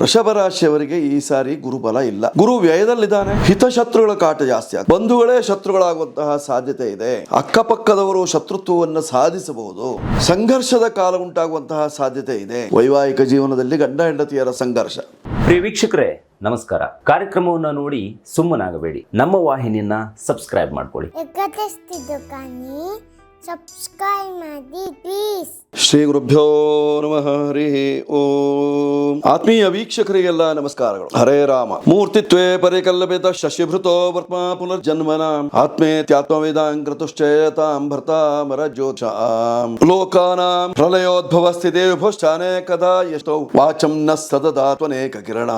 ವೃಷಭ ರಾಶಿಯವರಿಗೆ ಈ ಸಾರಿ ಗುರುಬಲ ಇಲ್ಲ. ಗುರು ವ್ಯಯದಲ್ಲಿದ್ದಾನೆ. ಹಿತಶತ್ರುಗಳ ಕಾಟ ಜಾಸ್ತಿ ಆಗ ಬಂಧುಗಳೇ ಶತ್ರುಗಳಾಗುವಂತಹ ಸಾಧ್ಯತೆ ಇದೆ. ಅಕ್ಕಪಕ್ಕದವರು ಶತ್ರುತ್ವವನ್ನು ಸಾಧಿಸಬಹುದು. ಸಂಘರ್ಷದ ಕಾಲ ಉಂಟಾಗುವಂತಹ ಸಾಧ್ಯತೆ ಇದೆ. ವೈವಾಹಿಕ ಜೀವನದಲ್ಲಿ ಗಂಡ ಹೆಂಡತಿಯರ ಸಂಘರ್ಷ. ಪ್ರಿಯ ವೀಕ್ಷಕರೇ ನಮಸ್ಕಾರ. ಕಾರ್ಯಕ್ರಮವನ್ನು ನೋಡಿ ಸುಮ್ಮನಾಗಬೇಡಿ. ನಮ್ಮ ವಾಹಿನಿಯನ್ನ ಸಬ್ಸ್ಕ್ರೈಬ್ ಮಾಡ್ಕೊಳ್ಳಿ. ಎಕತೆಸ್ತಿದ್ದು ಕಾನಿ ಸಬ್ಸ್ಕ್ರೈಬ್ ಮಾಡಿ ಪ್ಲೀಸ್ ಶ್ರೀ ಗುರುಭ್ಯೋ ನಮಃ ಹರಿ ಓಂ ಆತ್ಮೀಯ ವೀಕ್ಷಕರಿಗೆಲ್ಲ ನಮಸ್ಕಾರಗಳು ಹರೇ ರಾಮ ಮೂರ್ತಿತ್ವೇ ಪರಿಕಲ್ಪಿತ ಶಶಿಭೃತೋ ವರ್ಮ ಪುನರ್ಜನ್ಮನ ಆತ್ಮೇತ್ಯಾತ್ಮವೇದಾಂಕೃತುಶ್ಚೇತಾಂ ಭರ್ತಾಮರ ಜ್ಯೋಚಾಂ ಲೋಕಾನಾಂ ಪ್ರಳಯೋದ್ಭವ ಸ್ಥಿತಿ ವಿಭುಶ್ಚಾನೆ ಕದಾ ಎಷ್ಟೋ ವಾಚಂ ನ ಸದದಾತ್ವನೇಕ ಕಿರಣ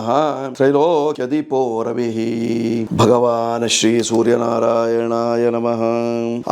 ತ್ರೈಲೋಕ್ಯ ದೀಪೋ ರವಿಃ ಭಗವಾನ್ ಶ್ರೀ ಸೂರ್ಯನಾರಾಯಣಾಯ ನಮಃ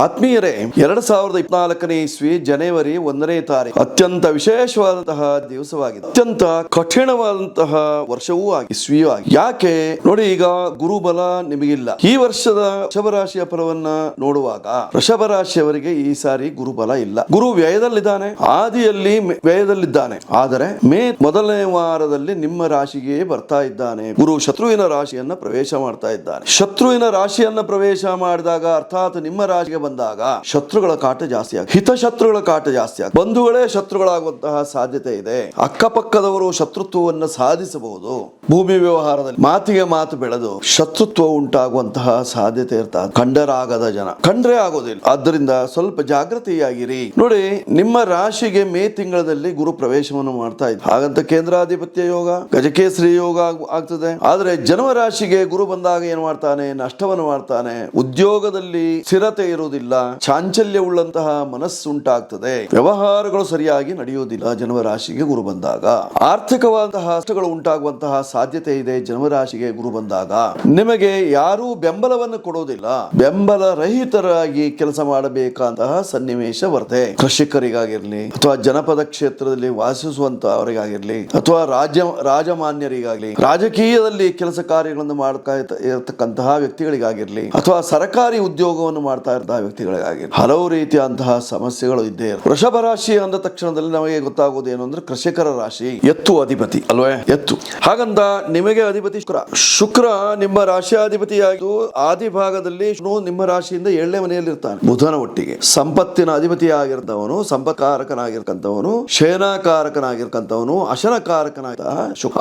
ಆತ್ಮೀಯರೇ ಎರಡ್ ಸಾವಿರದ ಇಪ್ಪನಾಲ್ಕನೇ ಇಸ್ವಿ ಜನವರಿ ಒಂದನೇ ತಾರೀಕು. ಅತ್ಯಂತ ವಿಶೇಷವಾದಂತಹ ದಿವಸವಾಗಿದೆ. ಅತ್ಯಂತ ಕಠಿಣವಾದಂತಹ ವರ್ಷವೂ ಆಗಿ, ಇಸ್ವಿಯೂ ಆಗಿ. ಯಾಕೆ? ನೋಡಿ, ಈಗ ಗುರುಬಲ ನಿಮಗಿಲ್ಲ. ಈ ವರ್ಷದ ವೃಷಭ ರಾಶಿಯ ಫಲವನ್ನ ನೋಡುವಾಗ ವೃಷಭ ರಾಶಿಯವರಿಗೆ ಈ ಸಾರಿ ಗುರುಬಲ ಇಲ್ಲ. ಗುರು ವ್ಯಯದಲ್ಲಿದ್ದಾನೆ, ಆದಿಯಲ್ಲಿ ವ್ಯಯದಲ್ಲಿದ್ದಾನೆ. ಆದರೆ ಮೇ ಮೊದಲನೇ ವಾರದಲ್ಲಿ ನಿಮ್ಮ ರಾಶಿಗೆ ಬರ್ತಾ ಇದ್ದಾನೆ. ಗುರು ಶತ್ರುವಿನ ರಾಶಿಯನ್ನ ಪ್ರವೇಶ ಮಾಡ್ತಾ ಇದ್ದಾನೆ. ಶತ್ರುವಿನ ರಾಶಿಯನ್ನ ಪ್ರವೇಶ ಮಾಡಿದಾಗ, ಅರ್ಥಾತ್ ನಿಮ್ಮ ರಾಶಿಗೆ ಬಂದಾಗ, ಶತ್ರುಗಳ ಕಾಟ ಜಾಸ್ತಿ ಆಗ ಹಿತಶತ್ರುಗಳ ಕಾಟ ಜಾಸ್ತಿ ಆಗ ಬಂಧುಗಳೇ ಶತ್ರುಗಳಾಗುವಂತಹ ಸಾಧ್ಯತೆ ಇದೆ. ಅಕ್ಕಪಕ್ಕದವರು ಶತ್ರುತ್ವವನ್ನು ಸಾಧಿಸಬಹುದು. ಭೂಮಿ ವ್ಯವಹಾರದಲ್ಲಿ ಮಾತಿಗೆ ಮಾತು ಬೆಳೆದು ಶತ್ರುತ್ವ ಉಂಟಾಗುವಂತಹ ಸಾಧ್ಯತೆ ಇರ್ತದೆ. ಕಂಡರಾಗದ ಜನ. ಕಂಡ್ರೆ ಆಗೋದಿಲ್ಲ. ಆದ್ದರಿಂದ ಸ್ವಲ್ಪ ಜಾಗೃತಿಯಾಗಿರಿ ನೋಡಿ, ನಿಮ್ಮ ರಾಶಿಗೆ ಮೇ ತಿಂಗಳಲ್ಲಿ ಗುರು ಪ್ರವೇಶವನ್ನು ಮಾಡ್ತಾ ಇದ್ದ. ಹಾಗಂತ ಕೇಂದ್ರಾಧಿಪತ್ಯ ಯೋಗ, ಗಜಕೇಸರಿ ಯೋಗ ಆಗ್- ಆಗ್ತದೆ. ಆದ್ರೆ ಜನ್ಮ ರಾಶಿಗೆ ಗುರು ಬಂದಾಗ ಏನ್ ಮಾಡ್ತಾನೆ? ನಷ್ಟವನ್ನು ಮಾಡ್ತಾನೆ. ಉದ್ಯೋಗದಲ್ಲಿ ಸ್ಥಿರತೆ ಇರುವುದಿಲ್ಲ. ಚಾಂಚಲ್ಯ ಉಳ್ಳಂತಹ ಮನಸ್ಸು ಉಂಟಾಗ್ತದೆ ವ್ಯವಹಾರಗಳು ಸರಿಯಾಗಿ ನಡೆಯುವುದಿಲ್ಲ. ಜನವರಾಶಿಗೆ ಗುರು ಬಂದಾಗ. ಆರ್ಥಿಕವಾದಂತಹ ಅಷ್ಟಗಳು ಉಂಟಾಗುವಂತಹ ಸಾಧ್ಯತೆ ಇದೆ. ಜನವರಾಶಿಗೆ ಗುರು ಬಂದಾಗ. ನಿಮಗೆ ಯಾರೂ ಬೆಂಬಲವನ್ನು ಕೊಡೋದಿಲ್ಲ ಬೆಂಬಲ ರಹಿತರಾಗಿ ಕೆಲಸ ಮಾಡಬೇಕಾದಂತಹ ಸನ್ನಿವೇಶ ಬರುತ್ತೆ ಕೃಷಿಕರಿಗಾಗಿರ್ಲಿ, ಅಥವಾ ಜನಪದ ಕ್ಷೇತ್ರದಲ್ಲಿ ವಾಸಿಸುವಂತಹವರಿಗಾಗಿರ್ಲಿ ಅಥವಾ ರಾಜ್ಯ, ರಾಜಮಾನ್ಯರಿಗಾಗಲಿ, ರಾಜಕೀಯದಲ್ಲಿ ಕೆಲಸ ಕಾರ್ಯಗಳನ್ನು ಮಾಡ್ತಾ ಇರ್ತ- ಇರತಕ್ಕಂತಹ ವ್ಯಕ್ತಿಗಳಿಗಾಗಿರ್ಲಿ, ಅಥವಾ ಸರ್ಕಾರಿ ಉದ್ಯೋಗವನ್ನು ಮಾಡ್ತಾ ಇರ್ತಕ್ಕಂತಹ ವ್ಯಕ್ತಿಗಳಿಗಾಗಿರ್ಲಿ, ಹಲವು ರೀತಿಯಂತಹ ಸಮಸ್ಯೆಗಳು ಇದ್ದೇ. ವೃಷಭ ರಾಶಿ ಅಂದ ತಕ್ಷಣದಲ್ಲಿ ನಮಗೆ ಗೊತ್ತಾಗೋದು ಏನು ಅಂದ್ರೆ ಕೃಷಿಕರ ರಾಶಿ. ಎತ್ತು ಅಧಿಪತಿ, ಅಲ್ವೇ? ಎತ್ತು. ಹಾಗಂತ ನಿಮಗೆ ಅಧಿಪತಿ ಶುಕ್ರ. ಶುಕ್ರ ನಿಮ್ಮ ರಾಶಿಯಾಧಿಪತಿಯಾಗಿ ಆದಿ ಭಾಗದಲ್ಲಿ ನಿಮ್ಮ ರಾಶಿಯಿಂದ ಏಳನೇ ಮನೆಯಲ್ಲಿ ಇರ್ತಾನೆ ಬುಧನ ಒಟ್ಟಿಗೆ. ಸಂಪತ್ತಿನ ಅಧಿಪತಿ ಆಗಿರ್ತವನು ಸಂಪತ್ಕಾರಕನಾಗಿರ್ತಕ್ಕಂಥವನು, ಶೇನಾಕಾರಕನಾಗಿರ್ತಕ್ಕಂಥವನು ಅಶನಕಾರಕನಾಗ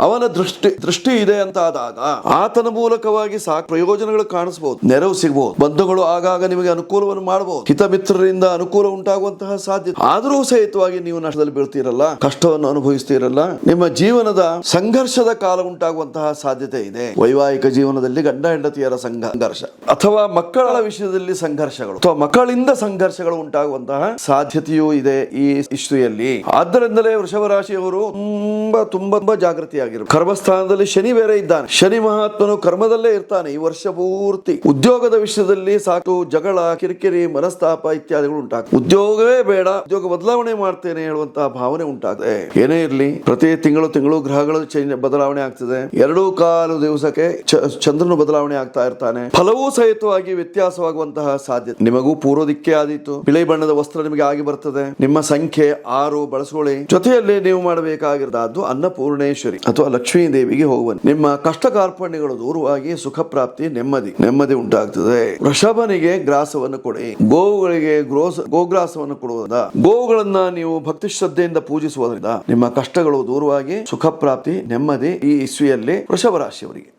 ಅವನ ದೃಷ್ಟಿ ದೃಷ್ಟಿ ಇದೆ ಅಂತ ಆದಾಗ ಆತನ ಮೂಲಕವಾಗಿ ಸಾಕು ಪ್ರಯೋಜನಗಳು ಕಾಣಿಸಬಹುದು ನೆರವು ಸಿಗಬಹುದು ಬಂಧುಗಳು ಆಗಾಗ ನಿಮಗೆ ಅನುಕೂಲವನ್ನು ಮಾಡಬಹುದು ಹಿತಮಿತ್ರರಿಂದ ಅನುಕೂಲ ಉಂಟಾಗುವಂತಹ ಸಾಧ್ಯತೆ ಆದರೂ ಸಹಿತವಾಗಿ ನೀವು ನಷ್ಟದಲ್ಲಿ ಬೀಳ್ತೀರಲ್ಲ, ಕಷ್ಟವನ್ನು ಅನುಭವಿಸ್ತೀರಲ್ಲ, ನಿಮ್ಮ ಜೀವನದ ಸಂಘರ್ಷದ ಕಾಲ ಉಂಟಾಗುವಂತಹ ಸಾಧ್ಯತೆ ಇದೆ. ವೈವಾಹಿಕ ಜೀವನದಲ್ಲಿ ಗಂಡ ಹೆಂಡತಿಯರ ಸಂಘರ್ಷ, ಅಥವಾ ಮಕ್ಕಳ ವಿಷಯದಲ್ಲಿ ಸಂಘರ್ಷಗಳು, ಅಥವಾ ಮಕ್ಕಳಿಂದ ಸಂಘರ್ಷಗಳು ಉಂಟಾಗುವಂತಹ ಸಾಧ್ಯತೆಯೂ ಇದೆ ಈ ಇಷ್ಟುಯಲ್ಲಿ ಆದ್ದರಿಂದಲೇ ವೃಷಭ ರಾಶಿಯವರು ತುಂಬಾ ತುಂಬಾ ಜಾಗೃತಿಯಾಗಿರು ಕರ್ಮಸ್ಥಾನದಲ್ಲಿ ಶನಿ ಬೇರೆ ಇದ್ದಾನೆ. ಶನಿ ಮಹಾತ್ಮನು ಕರ್ಮದಲ್ಲೇ ಇರ್ತಾನೆ ಈ ವರ್ಷ ಪೂರ್ತಿ. ಉದ್ಯೋಗದ ವಿಷಯದಲ್ಲಿ ಸಾಕು, ಜಗಳ, ಕಿರಿಕಿರಿ, ಮನಸ್ತಾಪ ಇತ್ಯಾದಿಗಳು ಉಂಟಾಗ್ತದೆ ಉದ್ಯೋಗವೇ ಬೇಡ, ಉದ್ಯೋಗ ಬದಲಾವಣೆ ಮಾಡ್ತೇನೆ ಹೇಳುವಂತಹ ಭಾವನೆ ಉಂಟಾಗ್ತದೆ. ಏನೇ ಇರಲಿ, ಪ್ರತಿ ತಿಂಗಳು ತಿಂಗಳು ಗ್ರಹಗಳು ಬದಲಾವಣೆ ಆಗ್ತದೆ. ಎರಡೂ ಕಾಲು ದಿವಸಕ್ಕೆ ಚಂದ್ರನು ಬದಲಾವಣೆ ಆಗ್ತಾ ಇರ್ತಾನೆ. ಫಲವೂ ಸಹಿತವಾಗಿ ವ್ಯತ್ಯಾಸವಾಗುವಂತಹ ಸಾಧ್ಯತೆ. ನಿಮಗೂ ಪೂರ್ವ ದಿಕ್ಕೆ ಆದೀತು. ಬಿಳಿ ಬಣ್ಣದ ವಸ್ತ್ರ ನಿಮಗೆ ಆಗಿ ಬರ್ತದೆ. ನಿಮ್ಮ ಸಂಖ್ಯೆ ಆರು ಬಳಸಿಕೊಳ್ಳಿ. ಜೊತೆಯಲ್ಲಿ ನೀವು ಮಾಡಬೇಕಾಗಿರದಾದ್ದು ಅನ್ನಪೂರ್ಣೇಶ್ವರಿ ಅಥವಾ ಲಕ್ಷ್ಮೀ ದೇವಿಗೆ ಹೋಗುವ ನಿಮ್ಮ ಕಷ್ಟ ಕಾರ್ಪಣ್ಯಗಳು ದೂರವಾಗಿ ಸುಖ ಪ್ರಾಪ್ತಿ ನೆಮ್ಮದಿ ನೆಮ್ಮದಿ ಉಂಟಾಗ್ತದೆ. ವೃಷಭನಿಗೆ ಗ್ರಾಸವನ್ನು ಕೊಡಿ. ಗೋವುಗಳಿಗೆ ಗ್ರೋಸ್ ಗೋಗ್ರಾಸವನ್ನು ಕೊಡುವುದ ಗೋವುಗಳನ್ನ ನೀವು ಭಕ್ತಿ ಶ್ರದ್ಧೆಯಿಂದ ಪೂಜಿಸುವುದರಿಂದ ನಿಮ್ಮ ಕಷ್ಟಗಳು ದೂರವಾಗಿ ಸುಖ ಪ್ರಾಪ್ತಿ ನೆಮ್ಮದಿ ಈ ಇಸ್ವಿಯಲ್ಲಿ ವೃಷಭ ರಾಶಿಯವರಿಗೆ